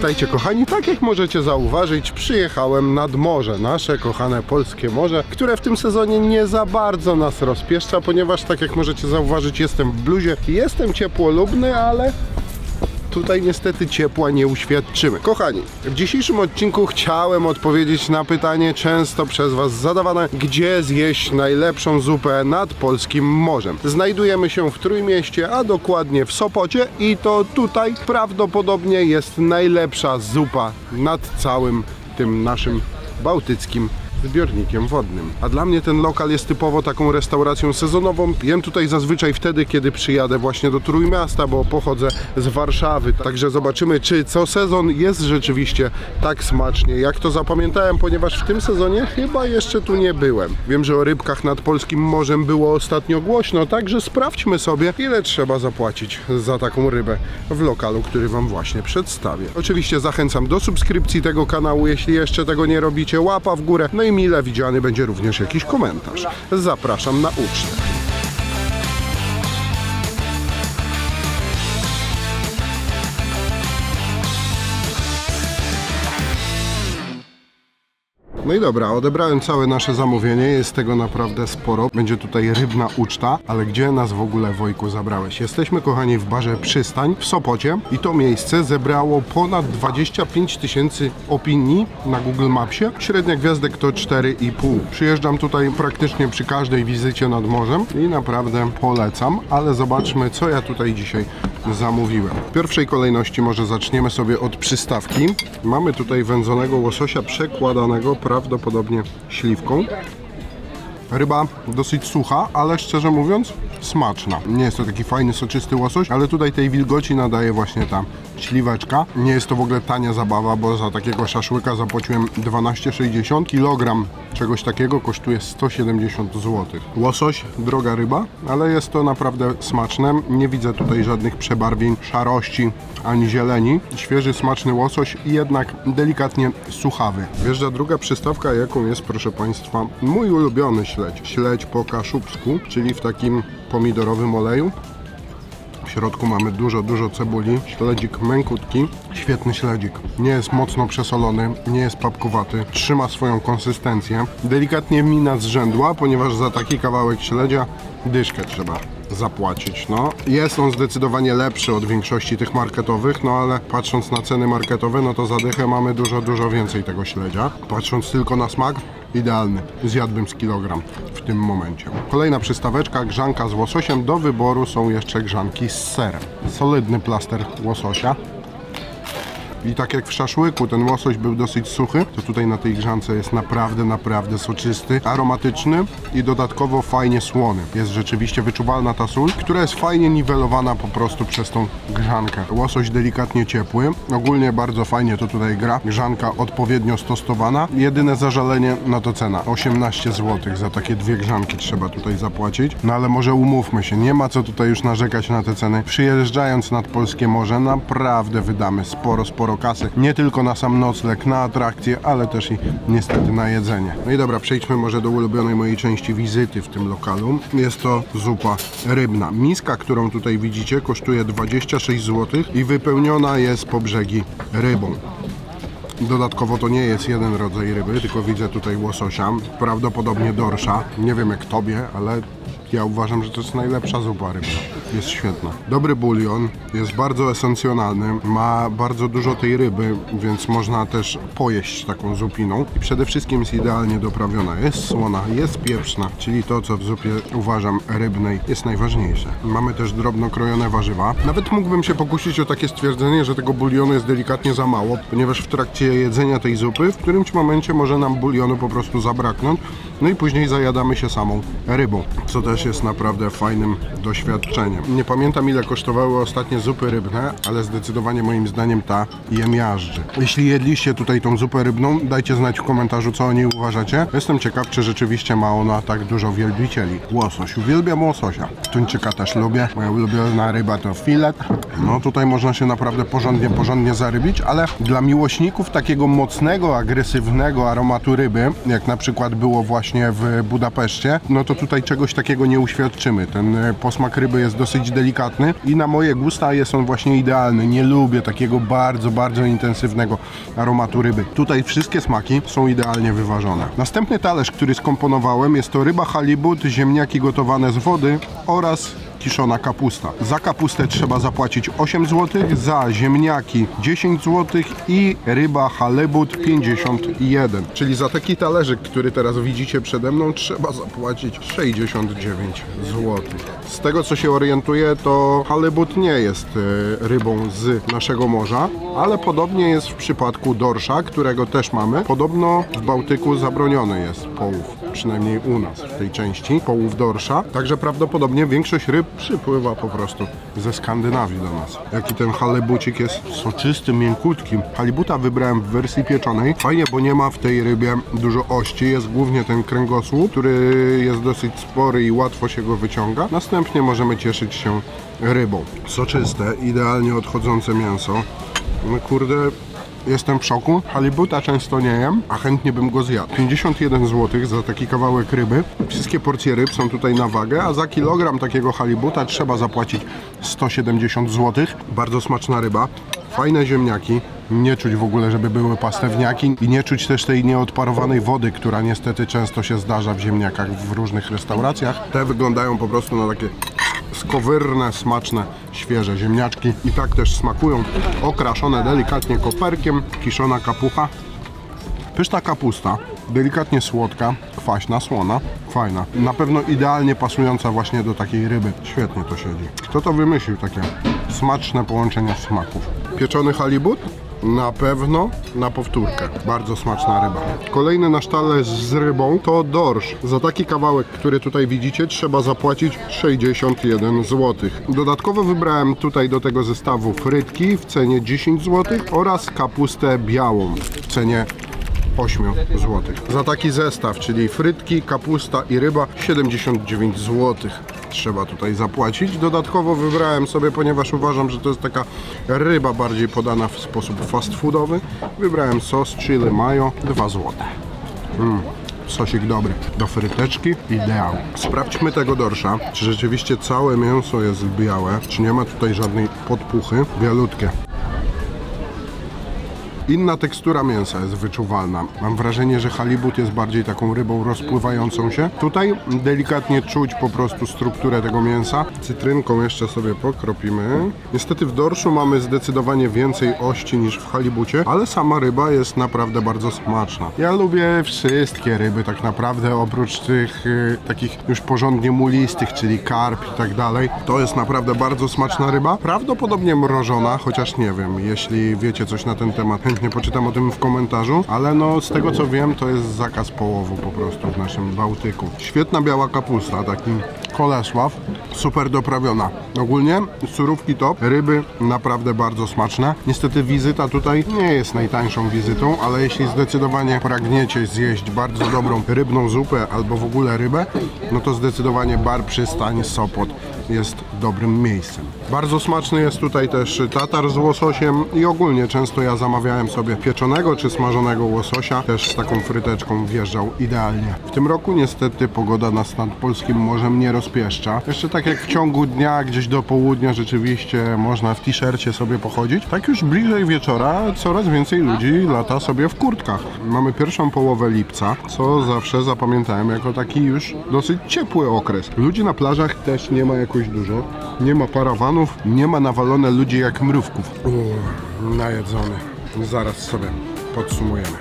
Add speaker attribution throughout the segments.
Speaker 1: Witajcie kochani, tak jak możecie zauważyć, przyjechałem nad morze, nasze kochane polskie morze, które w tym sezonie nie za bardzo nas rozpieszcza, ponieważ tak jak możecie zauważyć, jestem w bluzie, jestem ciepłolubny, ale tutaj niestety ciepła nie uświadczymy. Kochani, w dzisiejszym odcinku chciałem odpowiedzieć na pytanie często przez Was zadawane, gdzie zjeść najlepszą zupę nad polskim morzem. Znajdujemy się w Trójmieście, a dokładnie w Sopocie i to tutaj prawdopodobnie jest najlepsza zupa nad całym tym naszym bałtyckim zbiornikiem wodnym. A dla mnie ten lokal jest typowo taką restauracją sezonową. Jem tutaj zazwyczaj wtedy, kiedy przyjadę właśnie do Trójmiasta, bo pochodzę z Warszawy. Także zobaczymy, czy co sezon jest rzeczywiście tak smacznie, jak to zapamiętałem, ponieważ w tym sezonie chyba jeszcze tu nie byłem. Wiem, że o rybkach nad polskim morzem było ostatnio głośno, także sprawdźmy sobie, ile trzeba zapłacić za taką rybę w lokalu, który Wam właśnie przedstawię. Oczywiście zachęcam do subskrypcji tego kanału, jeśli jeszcze tego nie robicie, łapa w górę, no i mile widziany będzie również jakiś komentarz. Zapraszam na ucztę. No i dobra, odebrałem całe nasze zamówienie, jest tego naprawdę sporo. Będzie tutaj rybna uczta, ale gdzie nas w ogóle Wojku zabrałeś? Jesteśmy kochani w barze Przystań w Sopocie i to miejsce zebrało ponad 25 tysięcy opinii na Google Mapsie. Średnia gwiazdek to 4,5. Przyjeżdżam tutaj praktycznie przy każdej wizycie nad morzem i naprawdę polecam, ale zobaczmy co ja tutaj dzisiaj zamówiłem. W pierwszej kolejności może zaczniemy sobie od przystawki. Mamy tutaj wędzonego łososia przekładanego prawdopodobnie śliwką. Ryba dosyć sucha, ale szczerze mówiąc smaczna. Nie jest to taki fajny, soczysty łosoś, ale tutaj tej wilgoci nadaje właśnie ta śliweczka. Nie jest to w ogóle tania zabawa, bo za takiego szaszłyka zapłaciłem 12,60. Kilogram czegoś takiego kosztuje 170 zł. Łosoś, droga ryba, ale jest to naprawdę smaczne. Nie widzę tutaj żadnych przebarwień, szarości ani zieleni. Świeży, smaczny łosoś i jednak delikatnie suchawy. Wjeżdża druga przystawka, jaką jest, proszę Państwa, mój ulubiony śledź. Śledź po kaszubsku, czyli w takim pomidorowym oleju. W środku mamy dużo, dużo cebuli. Śledzik mękutki. Świetny śledzik. Nie jest mocno przesolony, nie jest papkowaty. Trzyma swoją konsystencję. Delikatnie mina zrzędła, ponieważ za taki kawałek śledzia dyszkę trzeba zapłacić. No, jest on zdecydowanie lepszy od większości tych marketowych, no ale patrząc na ceny marketowe, no to za dychę mamy dużo, dużo więcej tego śledzia. Patrząc tylko na smak, idealny. Zjadłbym z kilogram w tym momencie. Kolejna przystaweczka, grzanka z łososiem. Do wyboru są jeszcze grzanki z serem. Solidny plaster łososia. I tak jak w szaszłyku ten łosoś był dosyć suchy, to tutaj na tej grzance jest naprawdę, naprawdę soczysty, aromatyczny i dodatkowo fajnie słony. Jest rzeczywiście wyczuwalna ta sól, która jest fajnie niwelowana po prostu przez tą grzankę. Łosoś delikatnie ciepły, ogólnie bardzo fajnie to tutaj gra. Grzanka odpowiednio stosowana. Jedyne zażalenie no to cena. 18 zł za takie dwie grzanki trzeba tutaj zapłacić. No ale może umówmy się, nie ma co tutaj już narzekać na te ceny. Przyjeżdżając nad Polskie Morze naprawdę wydamy sporo, sporo kasy. Nie tylko na sam nocleg, na atrakcje, ale też i niestety na jedzenie. No i dobra, przejdźmy może do ulubionej mojej części wizyty w tym lokalu. Jest to zupa rybna. Miska, którą tutaj widzicie, kosztuje 26 zł i wypełniona jest po brzegi rybą. Dodatkowo to nie jest jeden rodzaj ryby, tylko widzę tutaj łososia, prawdopodobnie dorsza. Nie wiem jak tobie, ale ja uważam, że to jest najlepsza zupa rybna. Jest świetna. Dobry bulion, jest bardzo esencjonalny, ma bardzo dużo tej ryby, więc można też pojeść taką zupiną. I przede wszystkim jest idealnie doprawiona. Jest słona, jest pieprzna, czyli to, co w zupie uważam rybnej jest najważniejsze. Mamy też drobno krojone warzywa. Nawet mógłbym się pokusić o takie stwierdzenie, że tego bulionu jest delikatnie za mało, ponieważ w trakcie jedzenia tej zupy w którymś momencie może nam bulionu po prostu zabraknąć, no i później zajadamy się samą rybą, co też jest naprawdę fajnym doświadczeniem. Nie pamiętam ile kosztowały ostatnie zupy rybne, ale zdecydowanie moim zdaniem ta je miażdży. Jeśli jedliście tutaj tą zupę rybną, dajcie znać w komentarzu co o niej uważacie. Jestem ciekaw, czy rzeczywiście ma ona tak dużo wielbicieli. Łosoś, uwielbiam łososia. Tuńczyka też lubię, moja ulubiona ryba to filet. No tutaj można się naprawdę porządnie, porządnie zarybić, ale dla miłośników takiego mocnego, agresywnego aromatu ryby, jak na przykład było właśnie w Budapeszcie, no to tutaj czegoś takiego nie uświadczymy. Ten e, posmak ryby jest dosyć delikatny i na moje gusta jest on właśnie idealny. Nie lubię takiego bardzo, bardzo intensywnego aromatu ryby. Tutaj wszystkie smaki są idealnie wyważone. Następny talerz, który skomponowałem jest to ryba halibut, ziemniaki gotowane z wody oraz kiszona kapusta. Za kapustę trzeba zapłacić 8 zł, za ziemniaki 10 zł i ryba halibut 51. Czyli za taki talerzyk, który teraz widzicie przede mną, trzeba zapłacić 69 zł. Z tego co się orientuję, to halibut nie jest e, rybą z naszego morza, ale podobnie jest w przypadku dorsza, którego też mamy. Podobno w Bałtyku zabroniony jest połów przynajmniej u nas w tej części, połów dorsza. Także prawdopodobnie większość ryb przypływa po prostu ze Skandynawii do nas. Jaki ten halebucik jest soczystym, miękutkim. Halibuta wybrałem w wersji pieczonej. Fajnie, bo nie ma w tej rybie dużo ości. Jest głównie ten kręgosłup, który jest dosyć spory i łatwo się go wyciąga. Następnie możemy cieszyć się rybą. Soczyste, idealnie odchodzące mięso. No kurde, Jestem w szoku. Halibuta często nie jem, a chętnie bym go zjadł. 51 zł za taki kawałek ryby. Wszystkie porcje ryb są tutaj na wagę, a za kilogram takiego halibuta trzeba zapłacić 170 zł. Bardzo smaczna ryba. Fajne ziemniaki. Nie czuć w ogóle, żeby były pastewniaki i nie czuć też tej nieodparowanej wody, która niestety często się zdarza w ziemniakach w różnych restauracjach. Te wyglądają po prostu na takie skowyrne, smaczne, świeże ziemniaczki i tak też smakują. Okraszone delikatnie koperkiem, kiszona kapucha. Pyszna kapusta, delikatnie słodka, kwaśna, słona, fajna. Na pewno idealnie pasująca właśnie do takiej ryby. Świetnie to siedzi. Kto to wymyślił takie smaczne połączenie smaków? Pieczony halibut? Na pewno na powtórkę. Bardzo smaczna ryba. Kolejny nasz talerz z rybą to dorsz. Za taki kawałek, który tutaj widzicie, trzeba zapłacić 61 zł. Dodatkowo wybrałem tutaj do tego zestawu frytki w cenie 10 zł oraz kapustę białą w cenie 8 zł. Za taki zestaw, czyli frytki, kapusta i ryba 79 zł. Trzeba tutaj zapłacić. Dodatkowo wybrałem sobie, ponieważ uważam, że to jest taka ryba bardziej podana w sposób fast foodowy. Wybrałem sos chili mayo 2 zł. Mm, sosik dobry. Do fryteczki ideał. Sprawdźmy tego dorsza, czy rzeczywiście całe mięso jest białe, czy nie ma tutaj żadnej podpuchy. Bialutkie. Inna tekstura mięsa jest wyczuwalna. Mam wrażenie, że halibut jest bardziej taką rybą rozpływającą się. Tutaj delikatnie czuć po prostu strukturę tego mięsa. Cytrynką jeszcze sobie pokropimy. Niestety w dorszu mamy zdecydowanie więcej ości niż w halibucie, ale sama ryba jest naprawdę bardzo smaczna. Ja lubię wszystkie ryby tak naprawdę, oprócz tych y, takich już porządnie mulistych, czyli karp i tak dalej. To jest naprawdę bardzo smaczna ryba. Prawdopodobnie mrożona, chociaż nie wiem, jeśli wiecie coś na ten temat, chętnie poczytam o tym w komentarzu, ale no z tego co wiem, to jest zakaz połowu po prostu w naszym Bałtyku. Świetna biała kapusta, taki kolesław, super doprawiona. Ogólnie surówki top, ryby naprawdę bardzo smaczne. Niestety wizyta tutaj nie jest najtańszą wizytą, ale jeśli zdecydowanie pragniecie zjeść bardzo dobrą rybną zupę albo w ogóle rybę, no to zdecydowanie bar przystań Sopot jest dobrym miejscem. Bardzo smaczny jest tutaj też tatar z łososiem i ogólnie często ja zamawiałem sobie pieczonego czy smażonego łososia, też z taką fryteczką wjeżdżał idealnie. W tym roku niestety pogoda nas nad polskim morzem nie rozpieszcza. Jeszcze tak jak w ciągu dnia, gdzieś do południa rzeczywiście można w t-shircie sobie pochodzić, tak już bliżej wieczora coraz więcej ludzi lata sobie w kurtkach. Mamy pierwszą połowę lipca, co zawsze zapamiętałem jako taki już dosyć ciepły okres. Ludzi na plażach też nie ma jakoś dużo. Nie ma parawanów, nie ma nawalone ludzi jak mrówków. Uuu, najedzony. Zaraz sobie podsumujemy.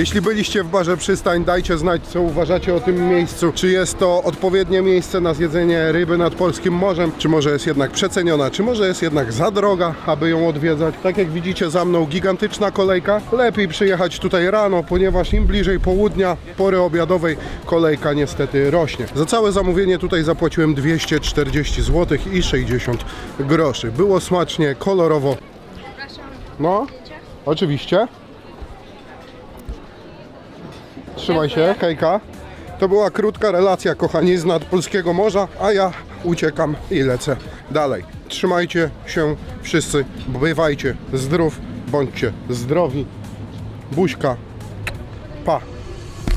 Speaker 1: Jeśli byliście w barze Przystań, dajcie znać, co uważacie o tym miejscu. Czy jest to odpowiednie miejsce na zjedzenie ryby nad polskim morzem, czy może jest jednak przeceniona, czy może jest jednak za droga, aby ją odwiedzać. Tak jak widzicie za mną gigantyczna kolejka. Lepiej przyjechać tutaj rano, ponieważ im bliżej południa, pory obiadowej, kolejka niestety rośnie. Za całe zamówienie tutaj zapłaciłem 240 zł i 60 groszy. Było smacznie, kolorowo. No, oczywiście. Trzymaj się, hejka. To była krótka relacja, kochani, z nadpolskiego morza, a ja uciekam i lecę dalej. Trzymajcie się wszyscy, bywajcie zdrów, bądźcie zdrowi. Buźka. Pa.